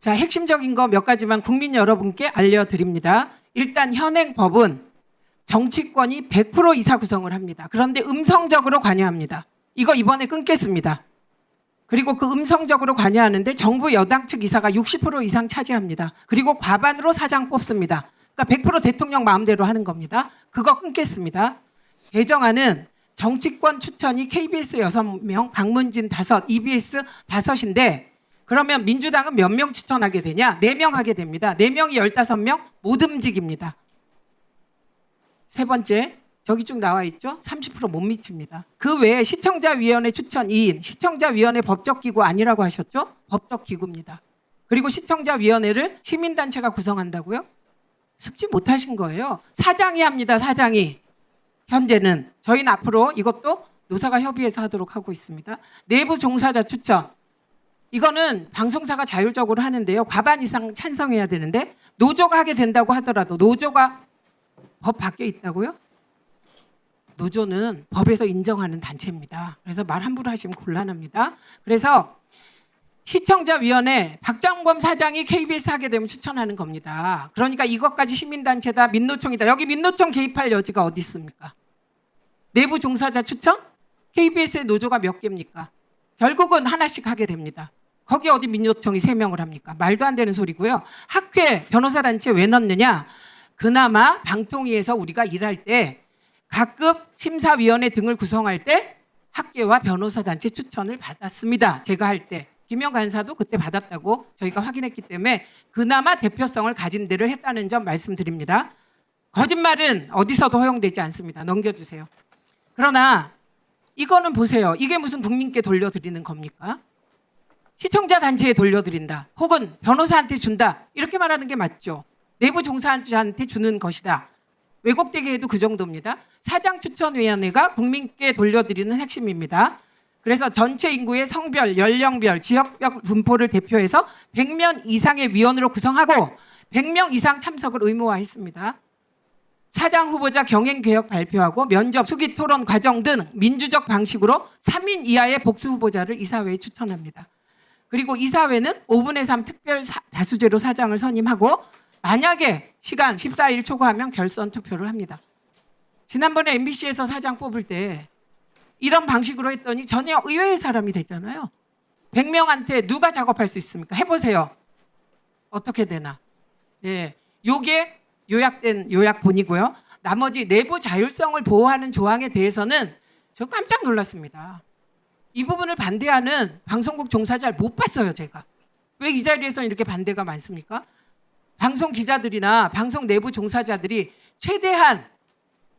자, 핵심적인 거 몇 가지만 국민 여러분께 알려드립니다. 일단 현행 법은 정치권이 100% 이사 구성을 합니다. 그런데 음성적으로 관여합니다. 이거 이번에 끊겠습니다. 그리고 그 음성적으로 관여하는데 정부 여당 측 이사가 60% 이상 차지합니다. 그리고 과반으로 사장 뽑습니다. 그러니까 100% 대통령 마음대로 하는 겁니다. 그거 끊겠습니다. 개정안은 정치권 추천이 KBS 6명, 박문진 5, EBS 5인데 그러면 민주당은 몇 명 추천하게 되냐? 4명 하게 됩니다. 4명이 15명 못 움직입니다. 세 번째, 저기 쭉 나와 있죠? 30%못 미칩니다. 그 외에 시청자위원회 추천 2인, 시청자위원회 법적기구 아니라고 하셨죠? 법적기구입니다. 그리고 시청자위원회를 시민단체가 구성한다고요? 숙지 못하신 거예요. 사장이 합니다, 사장이. 현재는. 저희는 앞으로 이것도 노사가 협의해서 하도록 하고 있습니다. 내부 종사자 추천. 이거는 방송사가 자율적으로 하는데요. 과반 이상 찬성해야 되는데 노조가 하게 된다고 하더라도 노조가 법 밖에 있다고요? 노조는 법에서 인정하는 단체입니다. 그래서 말 함부로 하시면 곤란합니다. 그래서 시청자위원회 박장범 사장이 KBS 하게 되면 추천하는 겁니다. 그러니까 이것까지 시민단체다, 민노총이다. 여기 민노총 개입할 여지가 어디 있습니까? 내부 종사자 추천? KBS의 노조가 몇 개입니까? 결국은 하나씩 하게 됩니다. 거기 어디 민노총이 세명을 합니까? 말도 안 되는 소리고요. 학회 변호사 단체 왜 넣느냐? 그나마 방통위에서 우리가 일할 때 각급 심사위원회 등을 구성할 때 학계와 변호사 단체 추천을 받았습니다. 제가 할 때. 김영 간사도 그때 받았다고 저희가 확인했기 때문에 그나마 대표성을 가진 데를 했다는 점 말씀드립니다. 거짓말은 어디서도 허용되지 않습니다. 넘겨주세요. 그러나 이거는 보세요. 이게 무슨 국민께 돌려드리는 겁니까? 시청자 단체에 돌려드린다. 혹은 변호사한테 준다. 이렇게 말하는 게 맞죠. 내부 종사자한테 주는 것이다. 왜곡되게 해도 그 정도입니다. 사장 추천위원회가 국민께 돌려드리는 핵심입니다. 그래서 전체 인구의 성별, 연령별, 지역별 분포를 대표해서 100명 이상의 위원으로 구성하고 100명 이상 참석을 의무화했습니다. 사장 후보자 경행 개혁 발표하고 면접, 수기 토론 과정 등 민주적 방식으로 3인 이하의 복수 후보자를 이사회에 추천합니다. 그리고 이사회는 5분의 3 특별 사- 다수제로 사장을 선임하고 만약에 시간 14일 초과하면 결선 투표를 합니다. 지난번에 MBC에서 사장 뽑을 때 이런 방식으로 했더니 전혀 의외의 사람이 됐잖아요. 100명한테 누가 작업할 수 있습니까? 해보세요. 어떻게 되나? 예, 요게 요약된 요약본이고요. 나머지 내부 자율성을 보호하는 조항에 대해서는 저 깜짝 놀랐습니다. 이 부분을 반대하는 방송국 종사자를 못 봤어요, 제가. 왜 이 자리에서 이렇게 반대가 많습니까? 방송 기자들이나 방송 내부 종사자들이 최대한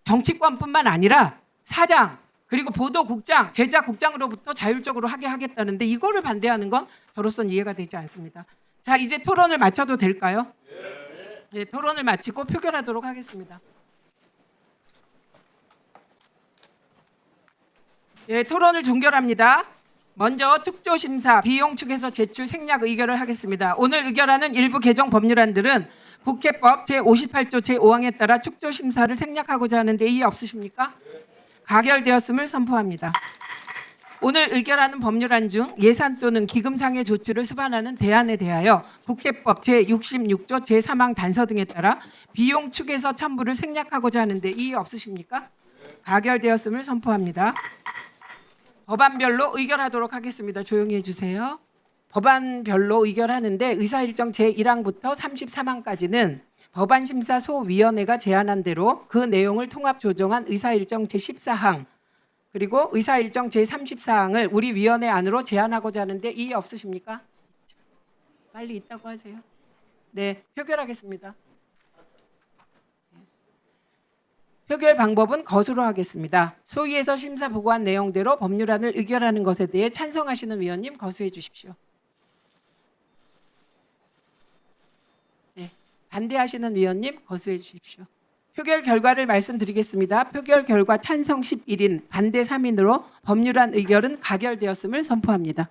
정치권뿐만 아니라 사장 그리고 보도국장, 제작국장으로부터 자율적으로 하게 하겠다는데 이거를 반대하는 건 저로서는 이해가 되지 않습니다. 자, 이제 토론을 마쳐도 될까요? 네, 토론을 마치고 표결하도록 하겠습니다. 예, 토론을 종결합니다. 먼저 특조심사 비용 측에서 제출 생략 의결을 하겠습니다. 오늘 의결하는 일부 개정 법률안들은 국회법 제58조 제5항에 따라 축조심사를 생략하고자 하는데 이의 없으십니까? 가결되었음을 선포합니다. 오늘 의결하는 법률안 중 예산 또는 기금상의 조치를 수반하는 대안에 대하여 국회법 제66조 제3항 단서 등에 따라 비용 축에서 첨부를 생략하고자 하는데 이의 없으십니까? 가결되었음을 선포합니다. 법안별로 의결하도록 하겠습니다. 조용히 해주세요. 법안별로 의결하는데 의사일정 제1항부터 33항까지는 법안심사소위원회가 제안한 대로 그 내용을 통합 조정한 의사일정 제14항 그리고 의사일정 제34항을 우리 위원회 안으로 제안하고자 하는데 이의 없으십니까? 빨리 있다고 하세요. 네, 표결하겠습니다. 표결 방법은 거수로 하겠습니다. 소위에서 심사 보고한 내용대로 법률안을 의결하는 것에 대해 찬성하시는 위원님 거수해 주십시오. 네, 반대하시는 위원님 거수해 주십시오. 표결 결과를 말씀드리겠습니다. 표결 결과 찬성 11인, 반대 3인으로 법률안 의결은 가결되었음을 선포합니다.